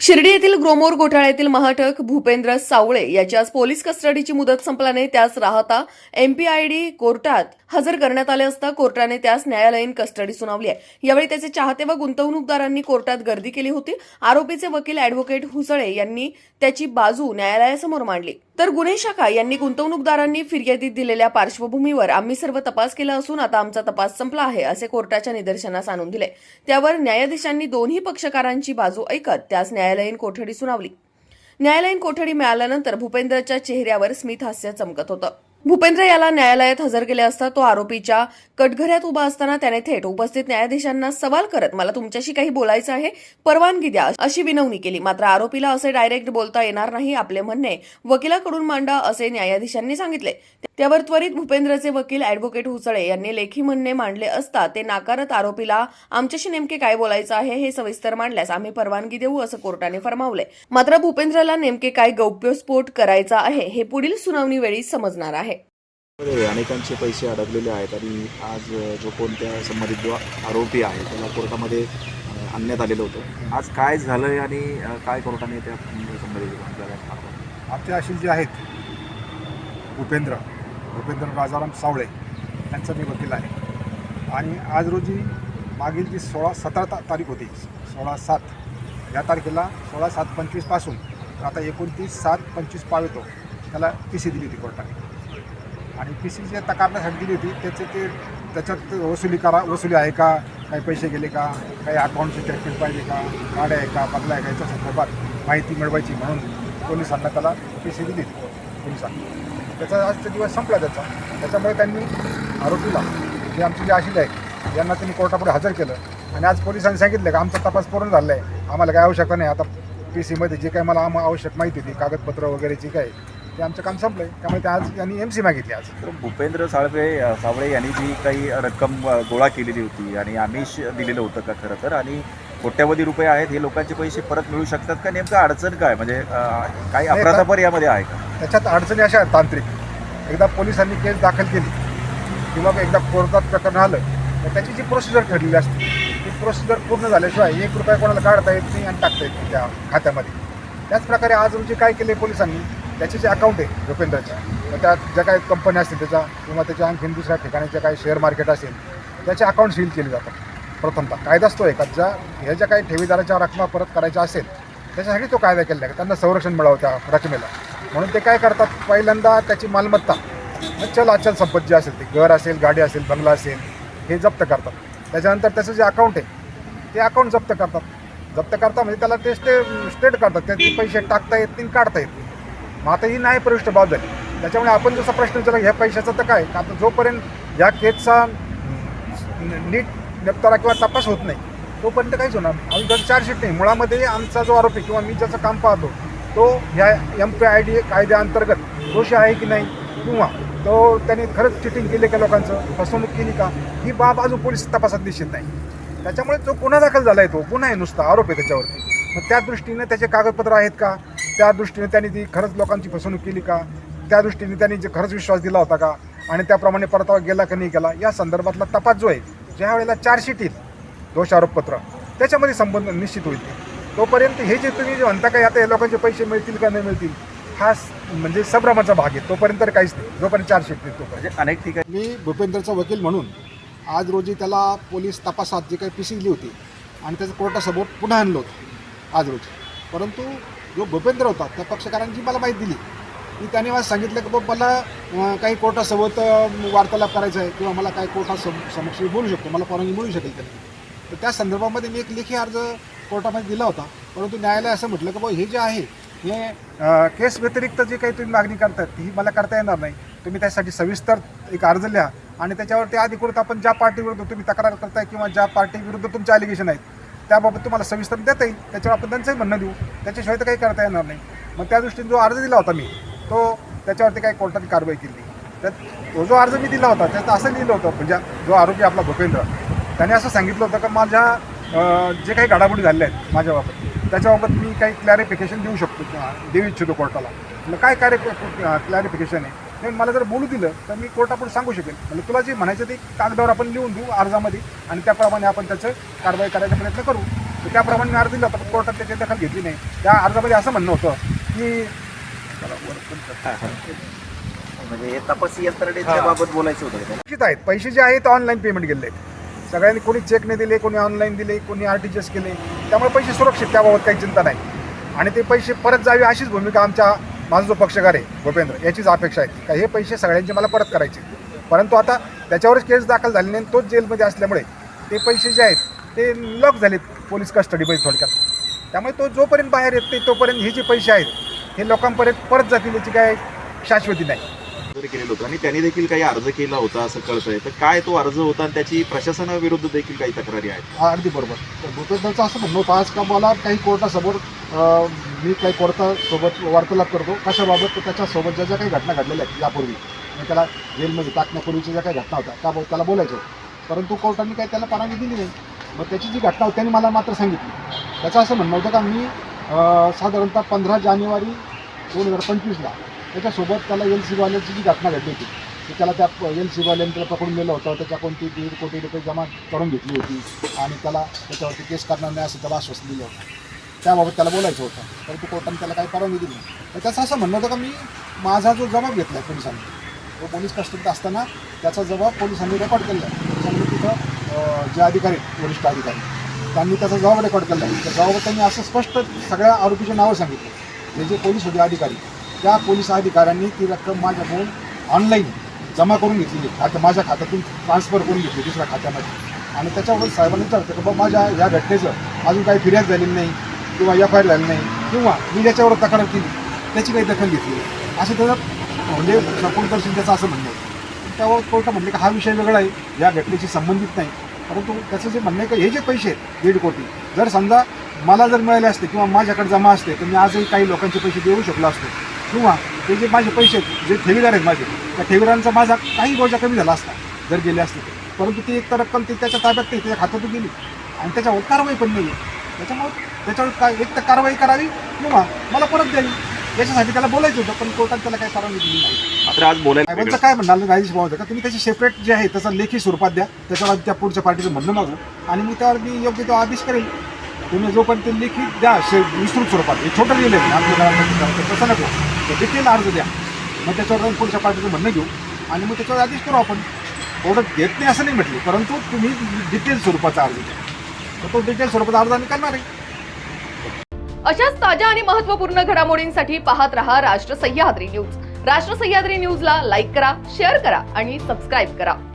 शिर्डी येथील ग्रोमोर घोटाळ्यातील महाटक भूपेंद्र सावळे याची आज पोलीस कस्टडीची मुदत संपल्याने त्यास राहता एमपीआयडी कोर्टात हजर करण्यात आले असता कोर्टाने त्यास न्यायालयीन कस्टडी सुनावली आहे. यावेळी त्याचे चाहते व गुंतवणूकदारांनी कोर्टात गर्दी केली होती. आरोपीचे वकील अॅडव्होकेट हुसळे यांनी त्याची बाजू न्यायालयासमोर मांडली. तर गुन्हे शाखा यांनी गुंतवणूकदारांनी फिर्यादीत दिलेल्या पार्श्वभूमीवर आम्ही सर्व तपास केला असून आता आमचा तपास संपला आहे असे कोर्टाच्या निदर्शनास आणून दिले. त्यावर न्यायाधीशांनी दोन्ही पक्षकारांची बाजू ऐकत त्यास न्यायालयीन कोठडी सुनावली. न्यायालयीन कोठडी मिळाल्यानंतर भूपेंद्रच्या चेहऱ्यावर स्मित हास्य चमकत होतं. भूपेंद्र याला न्यायालयात हजर केले असता तो आरोपीच्या कटघऱ्यात उभा असताना त्याने थेट उपस्थित न्यायाधीशांना सवाल करत मला तुमच्याशी काही बोलायचं आहे? परवानगी द्या अशी विनवणी केली. मात्र आरोपीला असे डायरेक्ट बोलता येणार नाही आपले म्हणणे वकिलाकडून मांडा असे न्यायाधीशांनी सांगितले. त्यावर त्वरित भूपेंद्रचे वकील अॅडव्होकेट हुसळे यांनी लेखी म्हणणे मांडले असता ते नाकारत आरोपीला आमच्याशी नेमके काय बोलायचं आहे हे सविस्तर मांडल्यास आम्ही परवानगी देऊ असं कोर्टाने फरमावले मात्र भूपेंद्रला नेमके काय गौप्यस्फोट करायचा आहे हे पुढील सुनावणी वेळी समजणार आहे अनेकांचे पैसे अडकलेले आहेत आणि आज जो कोणत्या संबंधित जो आरोपी आहे त्याला कोर्टामध्ये आणण्यात आलेलं होतं आज काय झालंय आणि काय कोर्टाने त्या संबंधित? आमचे अशील जे आहेत भूपेंद्र भूपेंद्र राजाराम सावळे यांचा मी वकील आहे. आणि आज रोजी मागील जी सोळा सतरा ता तारीख होती सोळा सात या तारखेला सोळा सात पंचवीसपासून आता एकोणतीस सात पंचवीस पाव त्याला पी सी दिली होती कोर्टाने. आणि पी सी जे तकारण्यासाठी दिली होती त्याचे ते त्याच्यात वसुली करा वसुली आहे का? काही पैसे गेले का? काही अकाउंटचे स्टेटमेंट पाहिजे का? गाड्या आहे का? बदला आहे का? याच्या संदर्भात माहिती मिळवायची म्हणून पोलिसांना त्याला पी सी दिली होती. पोलिसांना. त्याचा आज दिवस संपला त्याचा. त्याच्यामुळे त्यांनी आरोपीला जे आमचे जे आशिले आहेत यांना त्यांनी कोर्टापुढे हजर केलं. आणि आज पोलिसांनी सांगितलं का आमचा तपास पूर्ण झाला आहे आम्हाला काय आवश्यकता नाही. आता पी सीमध्ये जे काही मला आम आवश्यक माहिती होती कागदपत्र वगैरे जे काही ते आमचं काम संपलं आहे त्यामुळे ते आज यांनी एम सी मागितली आज. तर भूपेंद्र साळवे सावळे यांनी जी काही रक्कम गोळा केलेली होती आणि आमिष दिलेलं होतं का खरं तर? आणि कोट्यवधी रुपये आहेत हे लोकांचे पैसे परत मिळू शकतात का? नेमकं अडचण काय? म्हणजे काही अपराधापर यामध्ये आहे का? त्याच्यात अडचणी अशा आहेत तांत्रिक. एकदा पोलिसांनी केस दाखल केली किंवा एकदा कोर्टात प्रकरण आलं तर त्याची जी प्रोसिजर ठरलेली असते ती प्रोसिजर पूर्ण झाल्याशिवाय एक रुपया कोणाला काढता येत नाही आणि टाकता येत नाही त्या खात्यामध्ये. त्याचप्रकारे आज रोजी काय केले पोलिसांनी त्याचे जे अकाउंट आहे भूपेंद्रचे तर त्या ज्या काही कंपन्या असतील त्याच्या किंवा त्याच्या आणखीन दुसऱ्या ठिकाणी जे काही शेअर मार्केट असेल त्याचे अकाउंट सील केले जातात. प्रथमतः कायदाच तो आहे का ज्या ह्या ज्या काही ठेवीदाराच्या रकमा परत करायच्या असेल त्याच्यासाठी तो कायदा केलेला आहे. त्यांना संरक्षण मिळावं त्या रकमेला. म्हणून ते काय करतात? पहिल्यांदा त्याची मालमत्ता चल अचल संपत्ती जी असेल ती घर असेल गाडी असेल बंगला असेल हे जप्त करतात. त्याच्यानंतर त्याचं जे अकाउंट आहे ते अकाउंट जप्त करतात. जप्त करता म्हणजे त्याला ते स्टे स्टेट करतात. त्याचे पैसे टाकता येत नाही काढता येत नाही. मग आता ही नाही प्रविष्ट बाब झाली. त्याच्यामुळे आपण जसा प्रश्न विचारला ह्या पैशाचा तर काय? आता जोपर्यंत या केसचा नीट निपटारा किंवा तपास होत नाही तोपर्यंत काहीच होणार आम्ही जर चार्जशीट नाही. मुळामध्ये आमचा जो आरोपी किंवा मी ज्याचं काम पाहतो तो ह्या एम पी आय डी कायद्याअंतर्गत दोषी आहे की नाही किंवा तो त्यांनी खरंच चिटिंग केली का लोकांचं फसवणूक केली का ही बाब अजून पोलीस तपासात निश्चित नाही. त्याच्यामुळे जो गुन्हा दाखल झाला आहे तो गुन्हा आहे नुसता आरोप आहे त्याच्यावरती. मग त्या दृष्टीने त्याचे कागदपत्र आहेत का? त्या दृष्टीने त्यांनी ती खरंच लोकांची फसवणूक केली का? त्या दृष्टीने त्यांनी जे खरंच विश्वास दिला होता का? आणि त्याप्रमाणे परतावा गेला का नाही गेला? या संदर्भातला तपास जो आहे ज्या वेळेला चार्जशीट येईल दोष आरोपपत्र त्याच्यामध्ये संबंध निश्चित होईल ते. तोपर्यंत हे जे तुम्ही जे म्हणता काय आता या लोकांचे पैसे मिळतील का नाही मिळतील हा म्हणजे संभ्रमाचा भाग आहे. तोपर्यंत तर काहीच नाही. जोपर्यंत चार्जशीट नाही तोपर्यंत. म्हणजे अनेक ठिकाणी मी भूपेंद्रचा वकील म्हणून आज रोजी त्याला पोलीस तपासात जे काही पी दिली होती आणि त्याचं कोर्टासमोर पुन्हा आणलं होतं आज रोजी. परंतु जो भूपेंद्र होता त्या पक्षकारांची मला माहिती दिली की त्याने मला सांगितलं की बाबा मला काही कोर्टासोबत वार्तालाप करायचा आहे किंवा मला काही कोर्टासम समक्ष बोलू शकतो मला परवानगी मिळू शकेल त्याने. तर त्या संदर्भामध्ये मी एक लेखी अर्ज कोर्टामध्ये दिला होता परंतु न्यायालय असं म्हटलं की बाबा हे जे आहे हे केस व्यतिरिक्त जे काही तुम्ही मागणी करतात ती मला करता येणार नाही. तुम्ही त्यासाठी सविस्तर एक अर्ज लिहा आणि त्याच्यावरती अधिकृत आपण ज्या पार्टीविरुद्ध तुम्ही तक्रार करताय किंवा ज्या पार्टीविरुद्ध तुमचे ॲलिगेशन आहेत त्याबाबत तुम्हाला सविस्तर देता येईल. त्याच्यावर आपण त्यांचंही म्हणणं देऊ. त्याच्याशिवाय तर काही करता येणार नाही. मग त्या दृष्टीने जो अर्ज दिला होता मी तो त्याच्यावरती काही कोर्टाने कारवाई केली. तर त्यात तो जो अर्ज मी दिला होता त्यात असं लिहिलं होतं म्हणजे जो आरोपी आपला भूपेंद्र त्याने असं सांगितलं होतं का माझ्या जे काही घडामोडी झालेल्या आहेत माझ्याबाबत त्याच्याबाबत मी काही क्लॅरिफिकेशन देऊ शकतो किंवा देऊ इच्छितो कोर्टाला. म्हटलं काय कार्य क्लॅरिफिकेशन आहे? मला जर बोलू दिलं तर मी कोर्टापुढे सांगू शकेल म्हणजे तुला जे म्हणायचं ते कागदावर आपण लिहून देऊ अर्जामध्ये आणि त्याप्रमाणे आपण त्याचं कारवाई करायचा प्रयत्न करू. तर त्याप्रमाणे मी अर्ज दिला होता पण कोर्टात त्याची दखल घेतली नाही. त्या अर्जामध्ये असं म्हणणं होतं की म्हणजे तपासी यंत्रणेच्या बाबत बोलायचं होतं का? निश्चित आहेत. पैसे जे आहेत ऑनलाईन पेमेंट गेले आहेत. सगळ्यांनी कोणी चेक नाही दिले कोणी ऑनलाईन दिले कोणी आर टी जी एस केले. त्यामुळे पैसे सुरक्षित त्याबाबत काही चिंता नाही. आणि ते पैसे परत जावे अशीच भूमिका आमच्या माझा जो पक्षकार आहे भूपेंद्र. याचीच अपेक्षा आहे. का हे पैसे सगळ्यांचे मला परत करायचे परंतु आता त्याच्यावरच केस दाखल झाली नाही आणि तोच जेलमध्ये असल्यामुळे ते पैसे जे आहेत ते लॉक झालेत पोलीस कस्टडीमध्ये थोडक्यात. त्यामुळे तो जोपर्यंत बाहेर येत नाही तोपर्यंत हे जे पैसे आहेत हे लोकांपर्यंत परत जातील याची काय शाश्वती नाही. होतं आणि त्यांनी देखील काही अर्ज केला होता असं कळतंय. तर काय तो अर्ज होता आणि त्याची प्रशासनाविरुद्ध देखील काही तक्रारी आहेत? हा, अगदी बरोबर. तर भूपेंद्रचं असं म्हणणं होतं आज का मला काही कोर्टासमोर अं, मी काही कोर्टासोबत वार्तालाप करतो. कशाबाबत? तर त्याच्यासोबत ज्या ज्या काही घटना घडलेल्या आहेत यापूर्वी. आणि त्याला जेलमध्ये टाकण्यापूर्वीच्या ज्या काही घटना होत्या त्याबाबत त्याला बोलायचं होतं. परंतु कोर्टाने काही त्याला परवानगी दिली नाही. मग त्याची जी घटना होती त्यांनी मला मात्र सांगितली. त्याचं असं म्हणणं होतं का मी अं, साधारणतः पंधरा जानेवारी दोन हजार पंचवीसला त्याच्यासोबत त्याला एल सीवाल्यांची जी घटना घडली होती की त्याला त्या एल सीवाल्याने त्याला पकडून नेलं होतं. त्याच्या कोणती दीड कोटी रुपये जमा करून घेतली होती आणि त्याला त्याच्यावरती केस करणार नाही असं त्याला आश्वासन दिलं होतं. त्याबाबत त्याला बोलायचं होतं. परंतु कोर्टाने त्याला काही परवानगी दिली नाही. तर त्याचं असं म्हणणं होतं का मी माझा जो जबाब घेतला आहे पोलिसांनी तो पोलीस कस्टडीत असताना त्याचा जबाब पोलिसांनी रेकॉर्ड केला आहे. तिथं जे अधिकारी आहेत, वरिष्ठ अधिकारी त्यांनी त्याचा जबाब रेकॉर्ड केला आहे. त्या जबाबात त्यांनी असं स्पष्ट सगळ्या आरोपीचे नावं सांगितले. हे जे पोलीस होते अधिकारी त्या पोलीस अधिकाऱ्यांनी ती रक्कम माझ्याकडून ऑनलाईन जमा करून घेतली आता माझ्या खात्यातून ट्रान्सफर करून घेतली दुसऱ्या खात्यामध्ये. आणि त्याच्यावर साहेबांनी विचारतं की बाबा माझ्या या घटनेचं अजून काही फिर्याद झालेली नाही किंवा एफ आय आर झाली नाही किंवा मी ज्याच्यावर तक्रार केली त्याची काही दखल घेतली असं त्याचं म्हणजे सपोर्टदर्शन त्याचं असं म्हणणं आहे. त्यावर कोर्ट म्हणले की हा विषय वेगळा आहे या घटनेशी संबंधित नाही. परंतु त्याचं जे म्हणणं आहे की हे जे पैसे आहेत दीड कोटी जर समजा मला जर मिळाले असते किंवा माझ्याकडे जमा असते तर मी आजही काही लोकांचे पैसे देऊ शकलो असतो. किंवा ते जे माझे पैसे आहेत जे ठेवीदार आहेत माझे त्या ठेवीदारांचा माझा काही बोजा कमी झाला असता जर गेले असते. परंतु ती एक तर रक्कम ती त्याच्या ताब्यात नाही त्याच्या खात्यातून गेली. आणि त्याच्यावर कारवाई पण नाही त्याच्यामुळे त्याच्यावर काय एक तर कारवाई करावी किंवा मला परत द्यावी याच्यासाठी त्याला बोलायचं होतं पण कोर्टात त्याला काही परवानगी दिली नाही. मात्र आज बोलायला साहेबांचं काय म्हणाल राजेश भाऊ का? तुम्ही त्याची सेपरेट जे आहे त्याचा लेखी स्वरूपात द्या. त्याच्यावर त्या पुढच्या पार्टीचं म्हणणं मागू. आणि मी त्यावर मी योग्य तो आदेश करेल. तुम्ही जोपर्यंत ते लेखी द्या शे विस्तृत स्वरूपात. हे छोटं लिहिलं आहे. आपल्या घरात तसं नको तर डिटेल अर्ज द्या. मग त्याच्यावर जाऊन पुढच्या पार्टीचं म्हणणं घेऊ. आणि मग त्याच्यावर आदेश करू आपण. ऑर्डर देत नाही असं नाही म्हटलं. परंतु तुम्ही डिटेल स्वरूपाचा अर्ज द्या. तर तो डिटेल स्वरूपाचा अर्ज आम्ही करणार आहे. अशाच ताज्या आणि महत्त्वपूर्ण घडामोडींसाठी पाहत रहा राष्ट्र सह्याद्री न्यूज. राष्ट्र सह्याद्री न्यूजला लाईक करा शेअर करा आणि सबस्क्राईब करा.